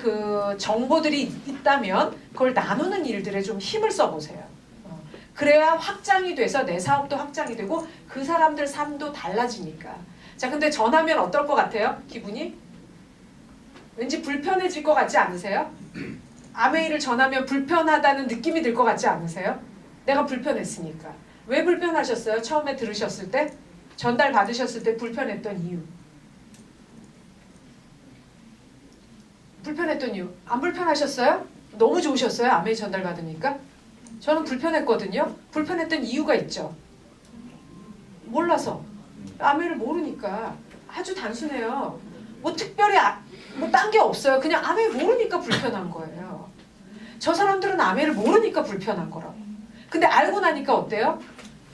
그 정보들이 있다면 그걸 나누는 일들에 좀 힘을 써보세요. 어, 그래야 확장이 돼서 내 사업도 확장이 되고 그 사람들 삶도 달라지니까. 자, 근데 전하면 어떨 것 같아요? 기분이? 왠지 불편해질 것 같지 않으세요? 아메이를 전하면 불편하다는 느낌이 들 것 같지 않으세요? 내가 불편했으니까. 왜 불편하셨어요? 처음에 들으셨을 때? 전달 받으셨을 때 불편했던 이유. 불편했던 이유. 안 불편하셨어요? 너무 좋으셨어요? 아메이 전달 받으니까? 저는 불편했거든요. 불편했던 이유가 있죠. 몰라서. 아메이를 모르니까. 아주 단순해요. 뭐 특별히 뭐 딴 게 없어요. 그냥 아메이 모르니까 불편한 거예요. 저 사람들은 아메이를 모르니까 불편한 거라고. 근데 알고 나니까 어때요?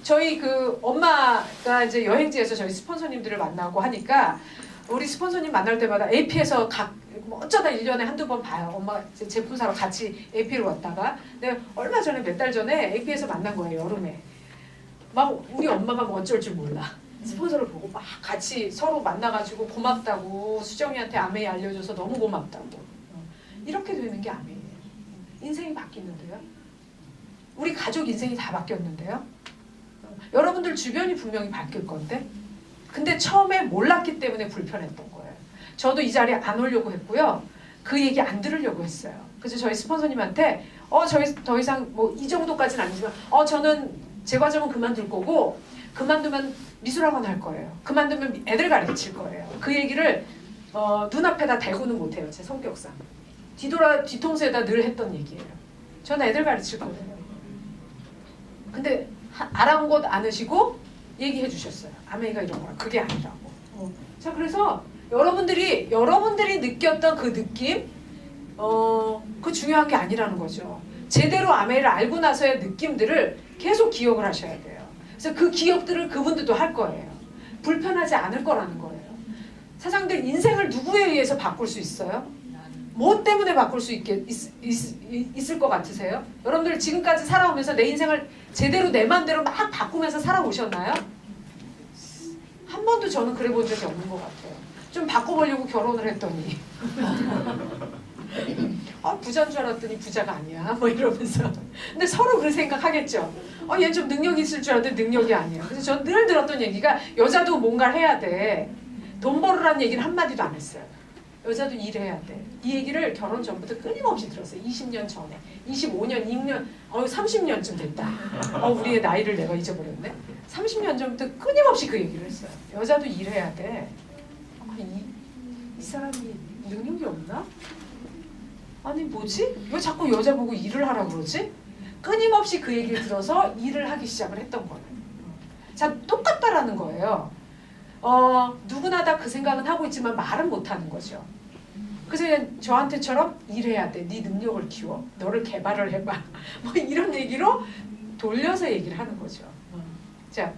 저희 그 엄마가 이제 여행지에서 저희 스폰서님들을 만나고 하니까 우리 스폰서님 만날 때마다 AP에서 각 뭐 어쩌다 1년에 한두 번 봐요. 엄마가 이제 제품 사러 같이 AP로 왔다가 내가 얼마 전에 몇 달 전에 AP에서 만난 거예요. 여름에. 막 우리 엄마가 뭐 어쩔 줄 몰라. 스폰서를 보고 막 같이 서로 만나가지고 고맙다고 수정이한테 아메이 알려줘서 너무 고맙다고 어. 이렇게 되는 게 아메이예요. 인생이 바뀌는데요. 우리 가족 인생이 다 바뀌었는데요. 어. 여러분들 주변이 분명히 바뀔 건데 근데 처음에 몰랐기 때문에 불편했던 거예요. 저도 이 자리에 안 오려고 했고요. 그 얘기 안 들으려고 했어요. 그래서 저희 스폰서님한테 어 저희 더 이상 뭐 이 정도까지는 아니지만 어 저는 제 과정은 그만둘 거고 그만두면 미술학원 할 거예요. 그만두면 애들 가르칠 거예요. 그 얘기를 어, 눈앞에다 대고는 못해요. 제 성격상. 뒤돌아 뒤통수에다 늘 했던 얘기예요. 저는 애들 가르칠 거예요. 근데 하- 알아온 것 않으시고 얘기해 주셨어요. 아메이가 이런 거라 그게 아니라고. 어. 자 그래서 여러분들이 여러분들이 느꼈던 그 느낌, 어, 그 중요한 게 아니라는 거죠. 제대로 아메이를 알고 나서의 느낌들을 계속 기억을 하셔야 돼요. 그래서 그 기억들을 그분들도 할 거예요. 불편하지 않을 거라는 거예요. 사장들 인생을 누구에 의해서 바꿀 수 있어요? 뭐 때문에 바꿀 수 있게 있, 있, 있을 것 같으세요? 여러분들 지금까지 살아오면서 내 인생을 제대로 내 마음대로 막 바꾸면서 살아오셨나요? 한 번도 저는 그래 본 적이 없는 것 같아요. 좀 바꿔보려고 결혼을 했더니 아 부자인 줄 알았더니 부자가 아니야 뭐 이러면서 근데 서로 그 생각하겠죠. 어 얘는 좀 능력이 있을 줄 알았는데 능력이 아니야. 그래서 전 늘 들었던 얘기가 여자도 뭔가를 해야 돼. 돈 벌으라는 얘기는 한마디도 안 했어요. 여자도 일해야 돼. 이 얘기를 결혼 전부터 끊임없이 들었어요. 20년 전에. 25년, 6년, 어 30년쯤 됐다. 어 우리의 나이를 내가 잊어버렸네. 30년 전부터 끊임없이 그 얘기를 했어요. 여자도 일해야 돼. 아, 이, 이 사람이 능력이 없나? 아니 뭐지? 왜 자꾸 여자 보고 일을 하라 그러지? 끊임없이 그 얘기를 들어서 일을 하기 시작을 했던 거예요. 자 똑같다라는 거예요. 어 누구나 다 그 생각은 하고 있지만 말은 못 하는 거죠. 그래서 그냥 저한테처럼 일해야 돼. 네 능력을 키워. 너를 개발을 해봐. 뭐 이런 얘기로 돌려서 얘기를 하는 거죠. 어. 자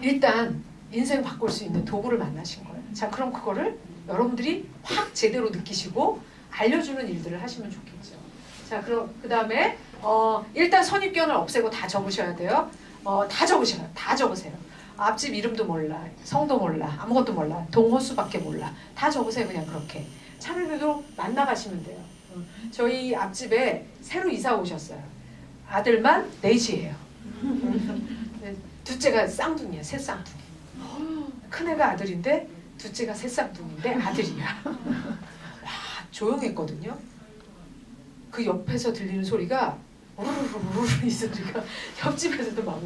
일단 인생 바꿀 수 있는 도구를 만나신 거예요. 자 그럼 그거를 여러분들이 확 제대로 느끼시고 알려주는 일들을 하시면 좋겠죠. 자 그럼 그 다음에 어, 일단 선입견을 없애고 다 적으셔야 돼요. 어, 다 적으셔요. 다 적으세요. 앞집 이름도 몰라, 성도 몰라, 아무것도 몰라, 동호수밖에 몰라. 다 적으세요 그냥 그렇게. 차라리도 만나가시면 돼요. 어, 저희 앞집에 새로 이사 오셨어요. 아들만 넷이에요. 네, 둘째가 쌍둥이야, 새 쌍둥이. 큰애가 아들인데 둘째가 새 쌍둥이인데 아들이야. 와 조용했거든요. 그 옆에서 들리는 소리가 우르르르르 이 소리가 옆집에서도 막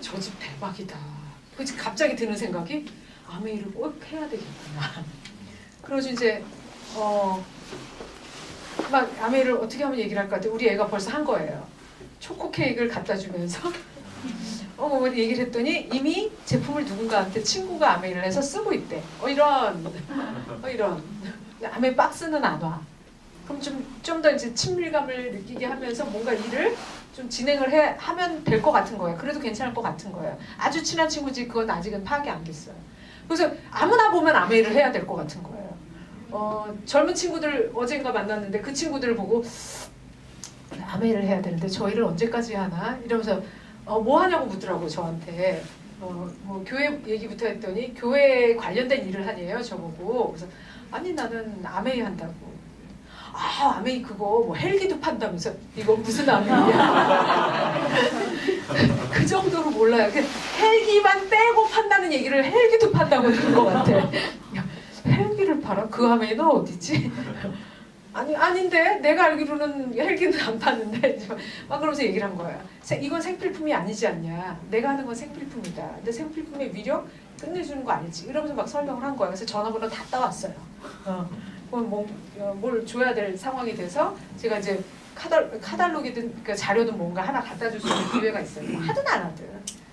저 집 대박이다. 그치 갑자기 드는 생각이 아메이를 꼭 해야 되겠구나. 그래서 이제 어 막 아메이를 어떻게 하면 얘기를 할까 했더니 우리 애가 벌써 한 거예요. 초코 케이크를 갖다 주면서 어, 뭐 얘기를 했더니 이미 제품을 누군가한테 친구가 아메이를 해서 쓰고 있대. 어 이런, 어 이런. 아메이 박스는 안 와. 그럼 좀 좀 더 이제 친밀감을 느끼게 하면서 뭔가 일을 좀 진행을 해 하면 될 것 같은 거예요. 그래도 괜찮을 것 같은 거예요. 아주 친한 친구지 그건 아직은 파악이 안 됐어요. 그래서 아무나 보면 아메이를 해야 될 것 같은 거예요. 어, 젊은 친구들 어젠가 만났는데 그 친구들을 보고 아메이를 해야 되는데 저 일을 언제까지 하나 이러면서 어, 뭐 하냐고 묻더라고 저한테. 어, 뭐 교회 얘기부터 했더니 교회 관련된 일을 하네요 저보고. 그래서 아니 나는 아메이 한다고. 아 아메이 그거 뭐 헬기도 판다면서 이거 무슨 아메이야? 그 정도로 몰라요. 그 헬기만 빼고 판다는 얘기를 헬기도 판다고 들은 것 같아. 야, 헬기를 팔아? 그 아메이는 어디지? 아니 아닌데 내가 알기로는 헬기는 안 파는데 막 그러면서 얘기를 한 거야. 세- 이건 생필품이 아니지 않냐? 내가 하는 건 생필품이다. 근데 생필품의 위력 끝내주는 거 아니지? 이러면서 막 설명을 한 거야. 그래서 전화번호 다 따왔어요. 어, 뭐, 어, 뭘 줘야 될 상황이 돼서 제가 이제 카달, 카달로그든 그 자료든 뭔가 하나 갖다 줄 수 있는 기회가 있어요. 뭐 하든 안 하든.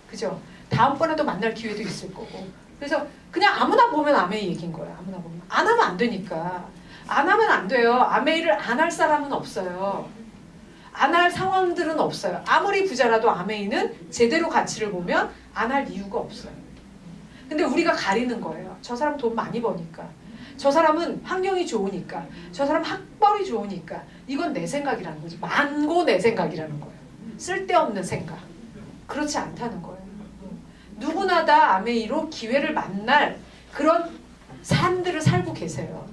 그죠? 다음번에도 만날 기회도 있을 거고. 그래서 그냥 아무나 보면 아메이 얘기인 거야. 아무나 보면. 안 하면 안 되니까. 안 하면 안 돼요. 아메이를 안 할 사람은 없어요. 안 할 상황들은 없어요. 아무리 부자라도 아메이는 제대로 가치를 보면 안 할 이유가 없어요. 근데 우리가 가리는 거예요. 저 사람 돈 많이 버니까. 저 사람은 환경이 좋으니까. 저 사람 학벌이 좋으니까. 이건 내 생각이라는 거지. 만고 내 생각이라는 거예요. 쓸데없는 생각. 그렇지 않다는 거예요. 누구나 다 아메이로 기회를 만날 그런 삶들을 살고 계세요.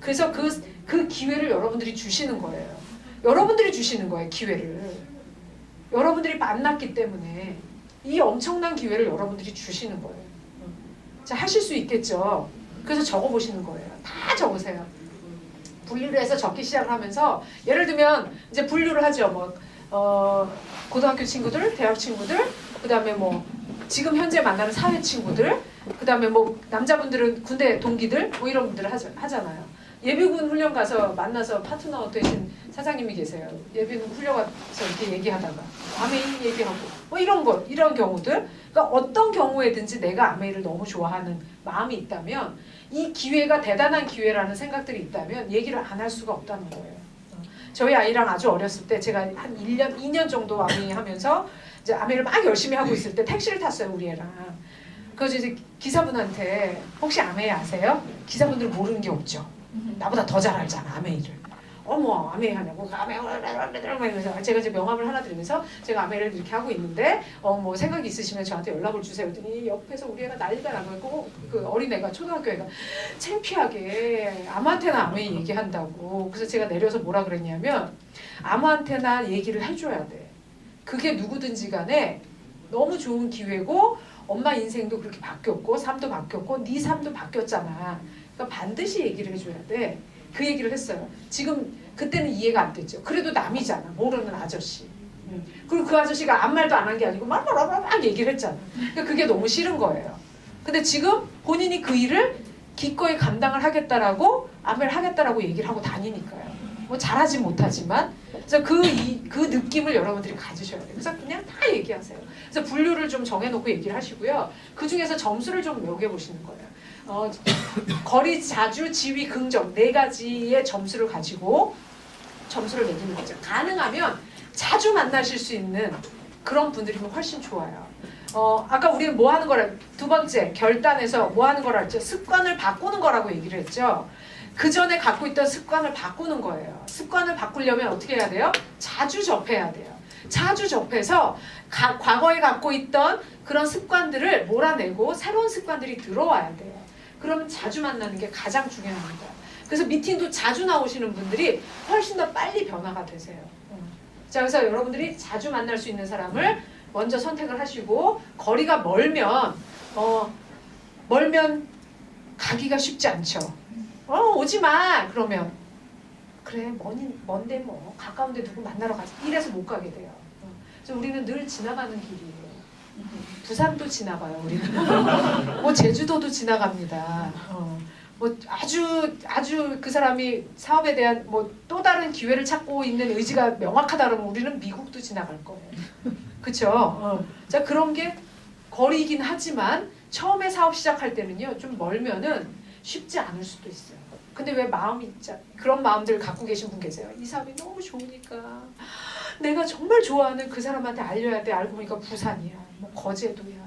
그래서 그, 그 기회를 여러분들이 주시는 거예요. 여러분들이 주시는 거예요, 기회를. 여러분들이 만났기 때문에 이 엄청난 기회를 여러분들이 주시는 거예요. 자, 하실 수 있겠죠? 그래서 적어 보시는 거예요. 다 적으세요. 분류를 해서 적기 시작을 하면서 예를 들면 이제 분류를 하죠. 뭐 어, 고등학교 친구들, 대학 친구들, 그 다음에 뭐 지금 현재 만나는 사회 친구들, 그 다음에 뭐 남자분들은 군대 동기들 뭐 이런 하자, 하잖아요. 예비군 훈련 가서 만나서 파트너 되신 사장님이 계세요. 예비군 훈련 가서 이렇게 얘기하다가 아메이 얘기하고 뭐 이런 거 이런 경우들. 그러니까 어떤 경우에든지 내가 아메이를 너무 좋아하는 마음이 있다면 이 기회가 대단한 기회라는 생각들이 있다면 얘기를 안 할 수가 없다는 거예요. 저희 아이랑 아주 어렸을 때 제가 한 1년, 2년 정도 아메이 하면서 이제 아메이를 막 열심히 하고 있을 때 택시를 탔어요, 우리 애랑. 그래서 이제 기사분한테 혹시 아메이 아세요? 기사분들은 모르는 게 없죠. 나보다 더 잘 알잖아, 아메이를. 어머, 아메이 하냐고. 아메이, 그래서 제가 이제 명함을 하나 드리면서 제가 아메이를 이렇게 하고 있는데, 어, 뭐 생각이 있으시면 저한테 연락을 주세요. 그랬더니 옆에서 우리 애가 난리가 나고, 그 어린애가, 초등학교 애가 창피하게 아무한테나 아메이 얘기한다고. 그래서 제가 내려서 뭐라 그랬냐면, 아무한테나 얘기를 해줘야 돼. 그게 누구든지 간에 너무 좋은 기회고, 엄마 인생도 그렇게 바뀌었고, 삶도 바뀌었고, 네 삶도 바뀌었잖아. 그러니까 반드시 얘기를 해줘야 돼. 그 얘기를 했어요. 지금 그때는 이해가 안 됐죠. 그래도 남이잖아. 모르는 아저씨. 음. 그리고 그 아저씨가 아무 말도 안 한 게 아니고 막, 막, 막, 막 얘기를 했잖아. 그러니까 그게 너무 싫은 거예요. 근데 지금 본인이 그 일을 기꺼이 감당을 하겠다라고 아멜 하겠다라고 얘기를 하고 다니니까요. 뭐 잘하지 못하지만 그래서 그, 이, 그 느낌을 여러분들이 가지셔야 돼요. 그래서 그냥 다 얘기하세요. 그래서 분류를 좀 정해놓고 얘기를 하시고요. 그 중에서 점수를 좀 매겨보시는 거예요. 어, 거리, 자주, 지위, 긍정 네 가지의 점수를 가지고 점수를 매기는 거죠. 가능하면 자주 만나실 수 있는 그런 분들이면 훨씬 좋아요. 어, 아까 우리 뭐 하는 거라 두 번째 결단에서 뭐 하는 거라 했죠? 습관을 바꾸는 거라고 얘기를 했죠. 그 전에 갖고 있던 습관을 바꾸는 거예요. 습관을 바꾸려면 어떻게 해야 돼요? 자주 접해야 돼요. 자주 접해서 가, 과거에 갖고 있던 그런 습관들을 몰아내고 새로운 습관들이 들어와야 돼요. 그러면 자주 만나는 게 가장 중요합니다. 그래서 미팅도 자주 나오시는 분들이 훨씬 더 빨리 변화가 되세요. 음. 자, 그래서 여러분들이 자주 만날 수 있는 사람을 먼저 선택을 하시고 거리가 멀면 어 멀면 가기가 쉽지 않죠. 어 오지 마 그러면 그래 먼 먼데 뭐 가까운데 누구 만나러 가자 이래서 못 가게 돼요. 어. 그래서 우리는 늘 지나가는 길이에요. 부산도 지나가요 우리는. 뭐 제주도도 지나갑니다. 어. 뭐 아주 아주 그 사람이 사업에 대한 뭐 또 다른 기회를 찾고 있는 의지가 명확하다 그러면 우리는 미국도 지나갈 거예요. 그렇죠? 어. 자 그런 게 거리이긴 하지만 처음에 사업 시작할 때는요 좀 멀면은 쉽지 않을 수도 있어요. 근데 왜 마음이 자 그런 마음들 갖고 계신 분 계세요? 이 사람이 너무 좋으니까 내가 정말 좋아하는 그 사람한테 알려야 돼. 알고 보니까 부산이야, 뭐 거제도야.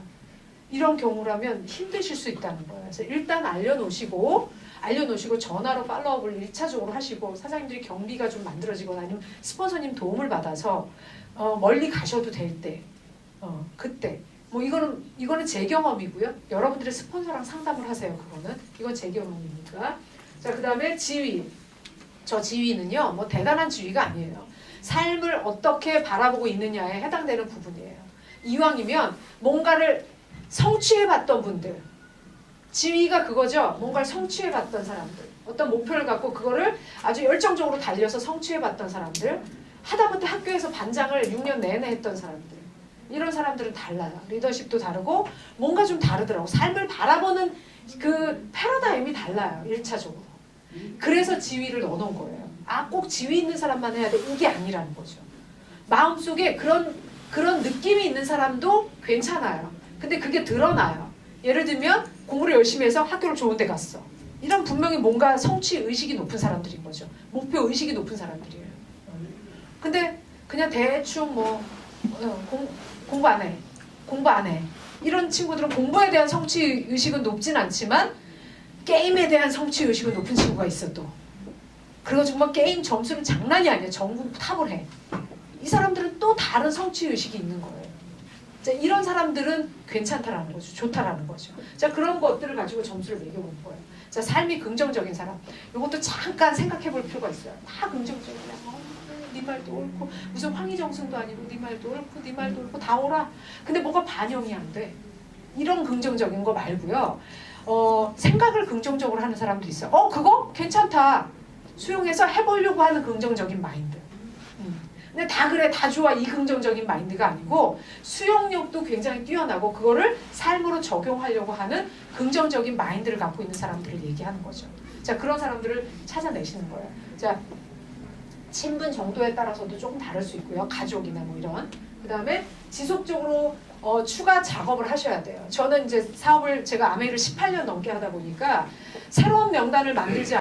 이런 경우라면 힘드실 수 있다는 거예요. 그래서 일단 알려놓으시고 알려놓으시고 전화로 팔로업을 일차적으로 하시고 사장님들이 경비가 좀 만들어지거나 아니면 스폰서님 도움을 받아서 어, 멀리 가셔도 될 때, 어, 그때 뭐 이거는 이거는 제 경험이고요. 여러분들의 스폰서랑 상담을 하세요. 그거는 이건 제 경험이니까 자, 그 다음에 지위. 저 지위는요, 뭐 대단한 지위가 아니에요. 삶을 어떻게 바라보고 있느냐에 해당되는 부분이에요. 이왕이면 뭔가를 성취해봤던 분들. 지위가 그거죠. 뭔가를 성취해봤던 사람들. 어떤 목표를 갖고 그거를 아주 열정적으로 달려서 성취해봤던 사람들. 하다못해 학교에서 반장을 6년 내내 했던 사람들. 이런 사람들은 달라요. 리더십도 다르고 뭔가 좀 다르더라고. 삶을 바라보는 그 패러다임이 달라요. 1차적으로. 그래서 지위를 넣어놓은 거예요. 아, 꼭 지위 있는 사람만 해야 돼. 이게 아니라는 거죠. 마음속에 그런, 그런 느낌이 있는 사람도 괜찮아요. 근데 그게 드러나요. 예를 들면 공부를 열심히 해서 학교를 좋은 데 갔어. 이런 분명히 뭔가 성취 의식이 높은 사람들인 거죠. 목표 의식이 높은 사람들이에요. 근데 그냥 대충 뭐 어, 공, 공부 안 해. 공부 안 해. 이런 친구들은 공부에 대한 성취 의식은 높진 않지만 게임에 대한 성취 의식은 높은 친구가 있어도. 그리고 정말 게임 점수는 장난이 아니야. 전국 탑을 해. 이 사람들은 또 다른 성취 의식이 있는 거예요. 자, 이런 사람들은 괜찮다라는 거죠. 좋다라는 거죠. 자, 그런 것들을 가지고 점수를 매겨본 거예요. 자, 삶이 긍정적인 사람. 이것도 잠깐 생각해 볼 필요가 있어요. 다 긍정적이야. 어, 네 말도 옳고 무슨 황희정승도 아니고 네 말도 옳고 네 말도 옳고 다 옳아. 근데 뭐가 반영이 안 돼. 이런 긍정적인 거 말고요. 어, 생각을 긍정적으로 하는 사람도 있어요. 어, 그거 괜찮다. 수용해서 해보려고 하는 긍정적인 마인드. 음. 근데 다 그래, 다 좋아. 이 긍정적인 마인드가 아니고 수용력도 굉장히 뛰어나고 그거를 삶으로 적용하려고 하는 긍정적인 마인드를 갖고 있는 사람들을 얘기하는 거죠. 자, 그런 사람들을 찾아내시는 거예요. 자, 친분 정도에 따라서도 조금 다를 수 있고요. 가족이나 뭐 이런. 그 다음에 지속적으로 어, 추가 작업을 하셔야 돼요. 저는 이제 사업을 제가 아메이를 18년 넘게 하다 보니까 새로운 명단을 만들지